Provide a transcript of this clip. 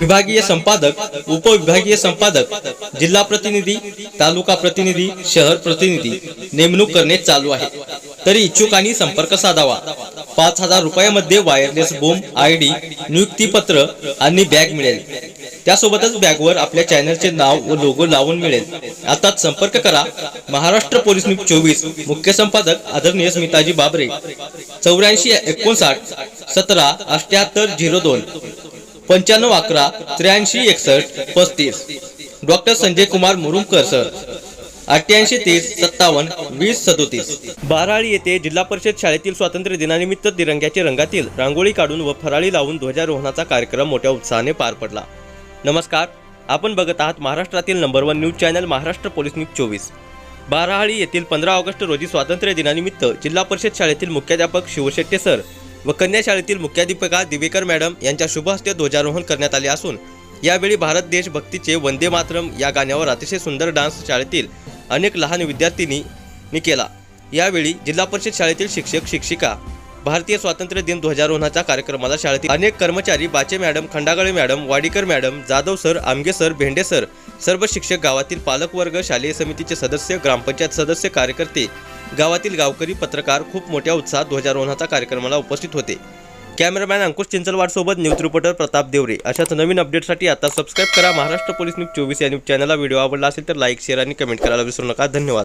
विभागीय संपादक उपविभागीय संपादक जिल्हा प्रतिनिधी तालुका प्रतिनिधी शहर प्रतिनिधी नेमणूक करणे चालू आहे. तरी इच्छुकांनी संपर्क साधावा. पाच हजार रुपयामध्ये वायरलेस बोम आय डी नियुक्तीपत्र आणि बॅग मिळेल. त्यासोबतच बॅगवर आपल्या चॅनलचे नाव व लोगो लावून मिळेल. आता संपर्क करा. महाराष्ट्र पोलीस न्यूज चोवीस मुख्य संपादक आदरणीय स्मिताजी बाबरे. चौऱ्याऐंशी एकोणसाठ सतरा अठ्याहत्तर झिरो दोन. पंच्याण्णव अकरा त्र्याऐंशी एकसष्ट पस्तीस. Doctor Sanjay Kumar Murumkar sir. अठ्ठ्याऐंशी तीस सत्तावन्न वीस सदोतीस. बाराळी येथे जिल्हा परिषद शाळेतील स्वातंत्र्य दिनानिमित्त तिरंग्याचे रंगातील रांगोळी काढून व फराळी लावून ध्वजारोहणाचा कार्यक्रम मोठ्या उत्साहाने पार पडला. नमस्कार आपण बघत आहात महाराष्ट्रातील number one news channel Maharashtra police news चोवीस. बाराहाळी येथील पंधरा ऑगस्ट रोजी स्वातंत्र्य दिनानिमित्त जिल्हा परिषद शाळेतील मुख्याध्यापक शिवशेट्टे सर व कन्या शाळेतील मुख्याध्यापिका दिवेकर मॅडम यांच्या शुभ हस्ते ध्वजारोहण करण्यात आले असून यावेळी भारत देशभक्तीचे वंदे मातरम या गाण्यावर अतिशय सुंदर डान्स शाळेतील अनेक लहान विद्यार्थिनींनी केला. यावेळी जिल्हा परिषद शाळेतील शिक्षक शिक्षिका भारतीय स्वातंत्र्य दिन ध्वजारोहणाच्या कार्यक्रमाला शाळेतील अनेक कर्मचारी Bache madam Khandagale madam Wadikar madam Jadhav sir Amge sir Bhende sir सर्व शिक्षक गावातील पालकवर्ग शालेय समितीचे सदस्य ग्रामपंचायत सदस्य कार्यकर्ते गावातील गावकरी पत्रकार खूप मोठ्या उत्साहात ध्वजारोहणाच्या कार्यक्रमाला उपस्थित होते. कॅमेरामॅन अंकुश चिंचलवाडसोबत न्यूज रिपोर्टर प्रताप देवरे. अशाच नवीन अपडेटसाठी आता सबस्क्राईब करा महाराष्ट्र पोलीस न्यूज चोवीस या न्यूज चॅनलला. व्हिडिओ आवडला असेल तर लाईक शेअर आणि कमेंट करायला विसरू नका. धन्यवाद.